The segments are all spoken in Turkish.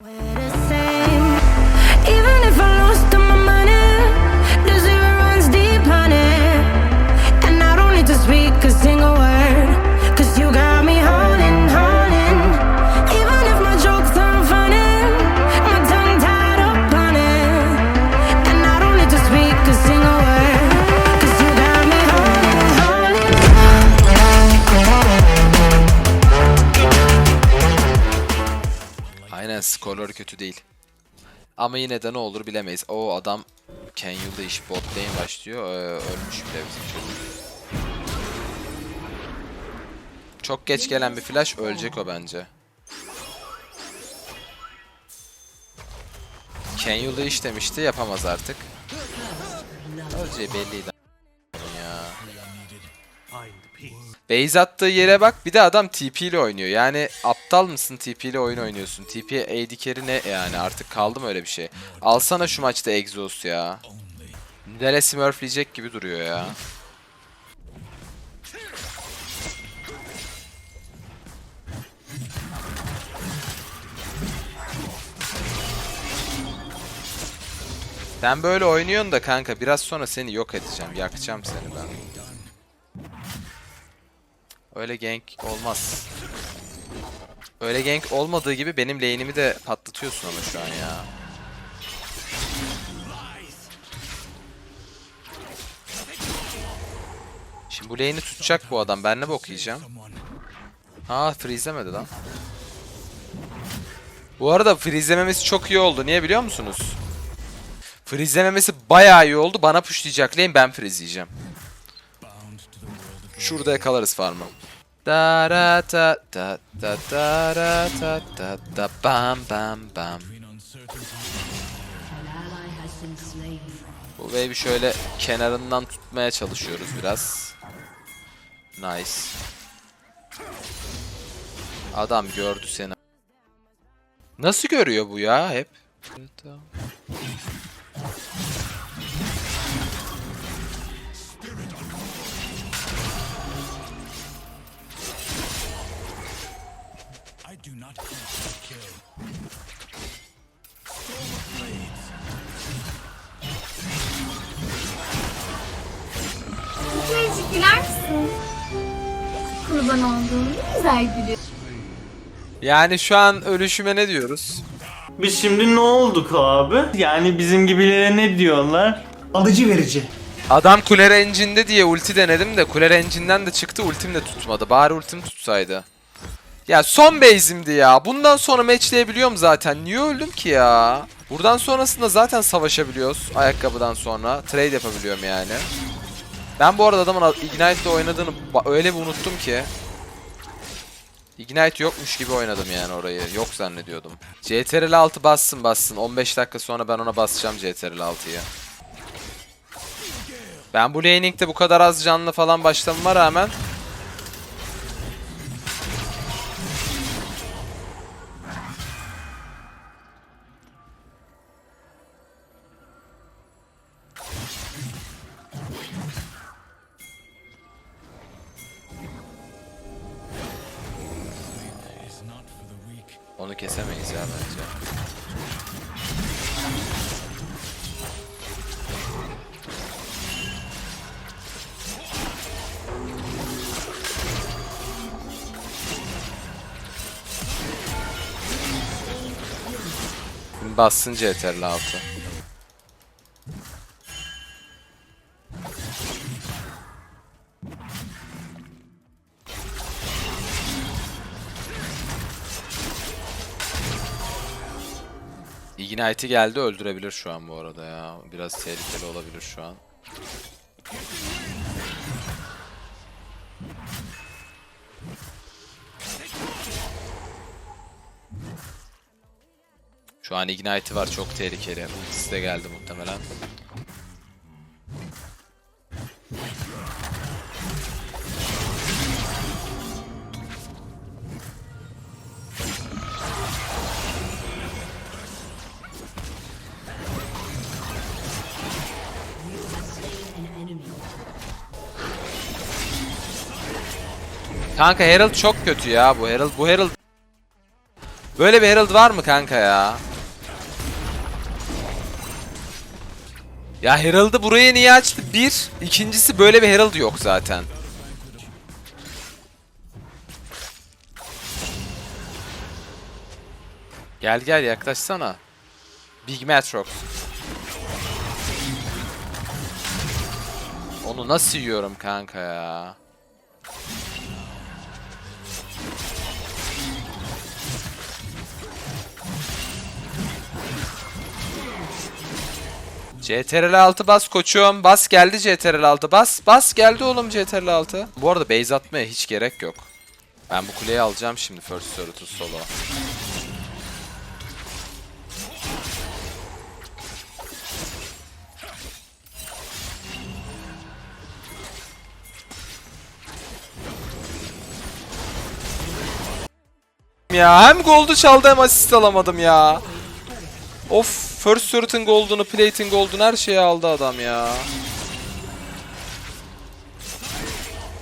When. Aynen skorları kötü değil. Ama yine de ne olur bilemeyiz. O adam Can Yu'da iş bot lane başlıyor. Ee, ölmüş bile bizim çocuk. Çok geç gelen bir flash ölecek o bence. Can Yu'da iş demişti yapamaz artık. Öleceği belliydi. Base attığı yere bak bir de adam TP ile oynuyor. Yani aptal mısın TP ile oyun oynuyorsun. TP AD carry ne yani artık kaldı mı öyle bir şey. Alsana şu maçta Exhaust ya. Nere smurfleyecek gibi duruyor ya. Sen böyle oynuyorsun da kanka biraz sonra seni yok edeceğim. Yakacağım seni ben. Öyle gank olmaz. Öyle gank olmadığı gibi benim lane'imi de patlatıyorsun ama şu an ya. Şimdi bu lane'i tutacak bu adam. Ben ne bok? Ha freezelemedi lan. Bu arada freezelememesi çok iyi oldu. Niye biliyor musunuz? Freezelememesi bayağı iyi oldu. Bana pushlayacak lane ben freezeyeceğim. Şurada yakalarız farmı. Da ra ta ta ta ta ra ta ta bam bam bam. Bu wave'i şöyle kenarından tutmaya çalışıyoruz biraz. Nice. Adam gördü seni. Nasıl görüyor bu ya hep? Güzel gülüyor. Yani şu an ölüşüme ne diyoruz? Biz şimdi ne olduk abi? Yani bizim gibilere ne diyorlar? Alıcı verici. Adam Kuler Engine'de diye ulti denedim de Kuler Engine'den de çıktı ultim de tutmadı. Bari ultim tutsaydı. Ya son base'imdi ya. Bundan sonra matchleyebiliyorum zaten. Niye öldüm ki ya? Buradan sonrasında zaten savaşabiliyoruz. Ayakkabıdan sonra. Trade yapabiliyorum yani. Ben bu arada adamın Ignite'de oynadığını öyle bir unuttum ki. Ignite yokmuş gibi oynadım yani orayı. Yok zannediyordum. CTRL 6 bassın bassın. 15 dakika sonra ben ona basacağım CTRL 6'yı. Ben bu laning'de bu kadar az canlı falan başlamama rağmen onu kesemeyiz ya bence. Bassın CTRL 6. Ignite'i geldi öldürebilir şu an bu arada ya. Biraz tehlikeli olabilir şu an. Şu an Ignite'i var çok tehlikeli. Ultisi de geldi muhtemelen. Kanka Herald çok kötü ya bu Herald. Bu Herald Böyle bir Herald var mı kanka ya? Ya Herald'ı buraya niye açtı? Bir. ikincisi böyle bir Herald yok zaten. Gel gel yaklaşsana. Big Matrox. Onu nasıl yiyorum kanka ya? CTRL 6 bas koçum. Bas geldi CTRL 6 bas. Bas geldi oğlum CTRL 6. Bu arada base atmaya hiç gerek yok. Ben bu kuleyi alacağım şimdi first turret'ı solo. Ya hem gold'u çaldı hem asist alamadım ya. Of first turret'ın gold'unu, plate'in gold'unu her şeyi aldı adam ya.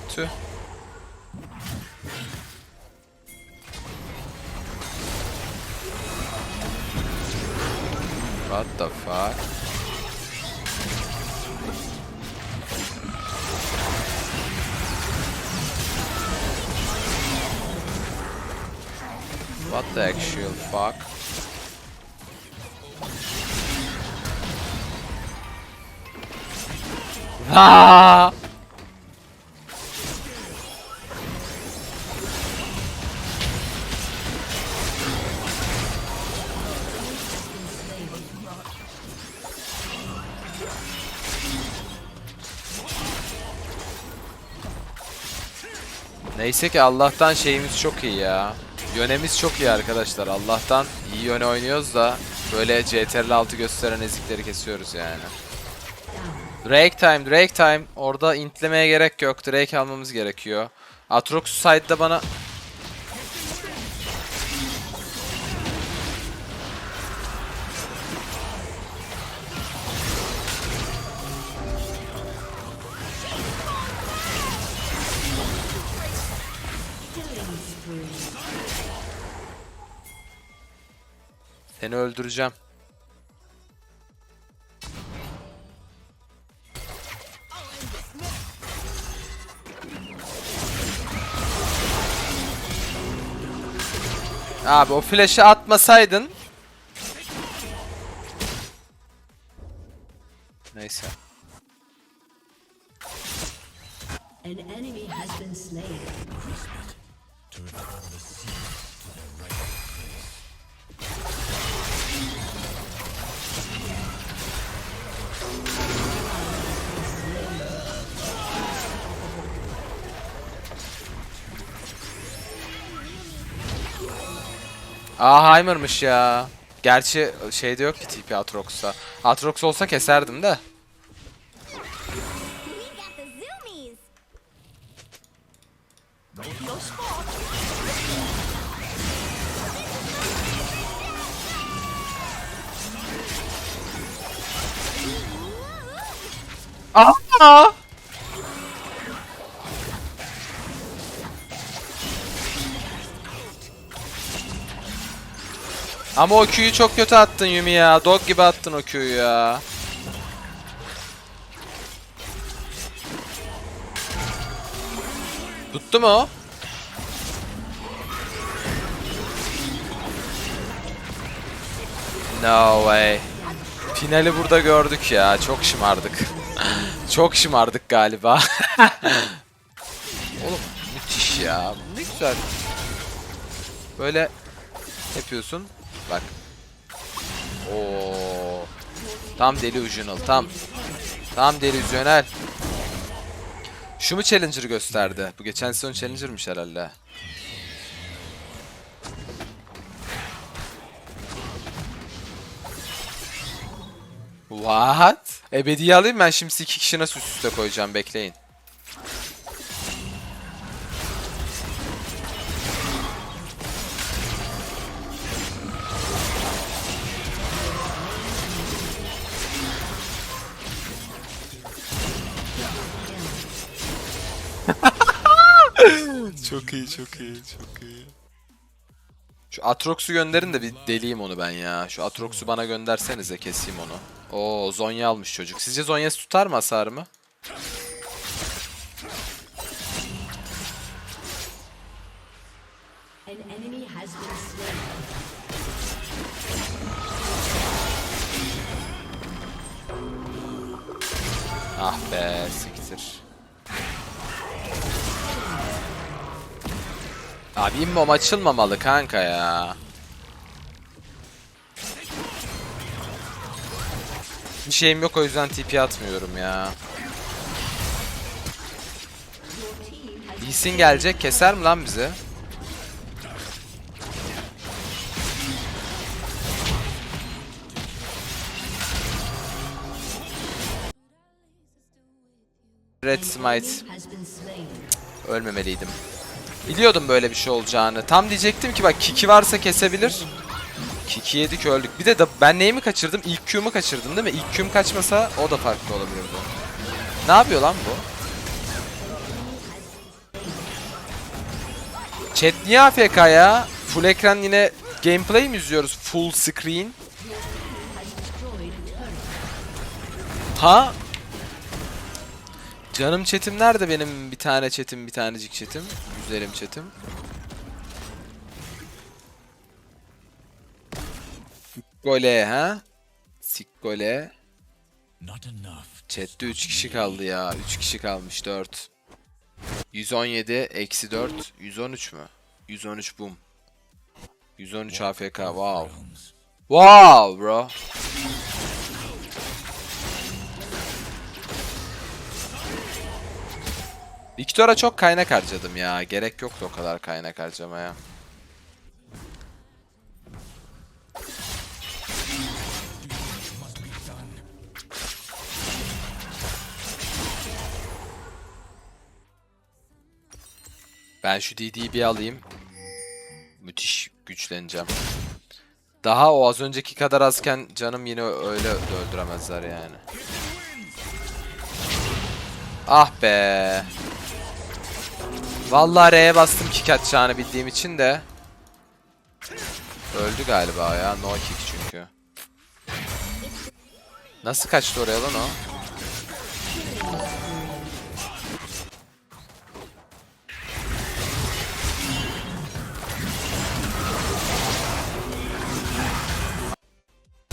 Tüh. What the fuck? What the actual fuck? Aa! Neyse ki Allah'tan şeyimiz çok iyi ya. Yönemiz çok iyi arkadaşlar. Allah'tan iyi yöne oynuyoruz da böyle CTRL 6 gösteren ezikleri kesiyoruz yani. Drake time, Drake time. Orada intlemeye gerek yok. Drake almamız gerekiyor. Atrox side'da bana... Seni öldüreceğim. Abi o flash'ı atmasaydın. Neyse. An enemy has been slain. Aa Heimer'mış ya. Gerçi şeyde yok ki TP Atrox'ta. Atrox olsa keserdim de. Aa! Ama o Q'yu çok kötü attın Yumi ya. Dog gibi attın o Q'yu ya. Tuttu mu? No way. Finali burada gördük ya. Çok şımardık. Çok şımardık galiba. Oğlum müthiş ya. Ne güzel. Böyle yapıyorsun. Bak. Oo. Tam delusional. Tam. Tam delusional. Şu mu Challenger'ı gösterdi? Bu geçen sezon Challenger'mış herhalde. What? Ebediye alayım ben şimdi iki kişi nasıl üst üste koyacağım bekleyin. Çok iyi çok iyi çok iyi. Şu Atrox'u gönderin de bir deliyim onu ben ya. Şu Atrox'u bana göndersenize keseyim onu. Oo Zonya almış çocuk. Sizce Zonya'sı tutar mı hasarımı? An enemy has been slain. Ah be siktir. Abi immom açılmamalı kanka ya. Bir şeyim yok o yüzden TP atmıyorum ya. Lee gelecek keser mi lan bizi? Red Smite slain. ölmemeliydim. Biliyordum böyle bir şey olacağını. Tam diyecektim ki bak Kiki varsa kesebilir. Kiki yedik öldük. Bir de da- ben neyi mi kaçırdım? İlk Q'mu kaçırdım değil mi? İlk Q'm kaçmasa o da farklı olabilirdi. Ne yapıyor lan bu? Chat niye AFK ya? Full ekran yine gameplay mi izliyoruz? Full screen. Ha? Canım chatim nerede benim bir tane chatim bir tanecik chatim? Güzelim chatim. Gole ha? Sikkole. Chat'te 3 kişi kaldı ya. 3 kişi kalmış 4. 117 eksi 4. 113 mü? 113 boom. 113 AFK wow. Wow bro. Victor'a çok kaynak harcadım ya. Gerek yoktu o kadar kaynak harcamaya. Ben şu DD'yi bir alayım. Müthiş güçleneceğim. Daha o az önceki kadar azken canım yine öyle öldüremezler yani. Ah be. Vallahi R'ye bastım kick atacağını bildiğim için de. Öldü galiba ya. No kick çünkü. Nasıl kaçtı oraya lan o?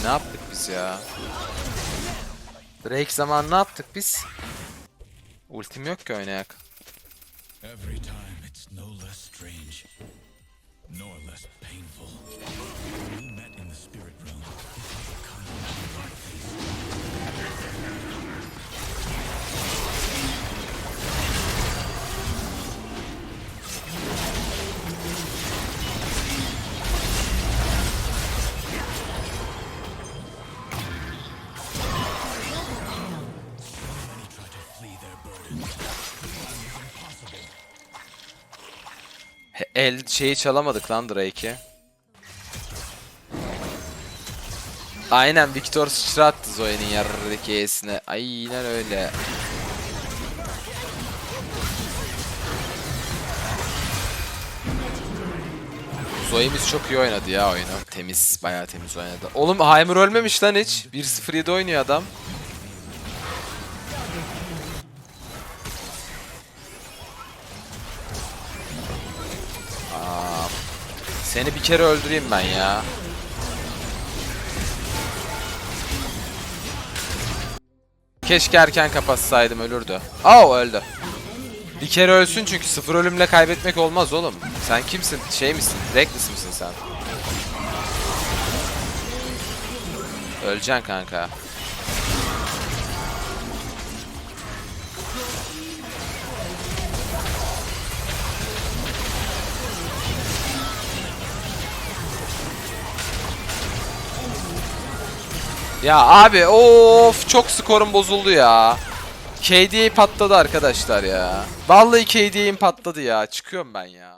Ne yaptık biz ya? Break zaman ne yaptık biz? Ultim yok ki oynayak. Every time it's no less strange, nor less painful. We met in the spirit realm, it a kind of face. El şeyi çalamadık lan Drake'i. Aynen Victor sıçrattı Zoe'nin yarrıdaki E'sine. Aynen öyle. Zoe'miz çok iyi oynadı ya oyunu. Temiz, bayağı temiz oynadı. Oğlum Heimer ölmemiş lan hiç. 1-0-7 oynuyor adam. Seni bir kere öldüreyim ben ya. Keşke erken kapatsaydım ölürdü. Aa öldü. Bir kere ölsün çünkü sıfır ölümle kaybetmek olmaz oğlum. Sen kimsin? Şey misin? Reckless mısın sen? Öleceksin kanka. Ya abi of çok skorum bozuldu ya. KDA patladı arkadaşlar ya. Vallahi KDA'im patladı ya. Çıkıyorum ben ya.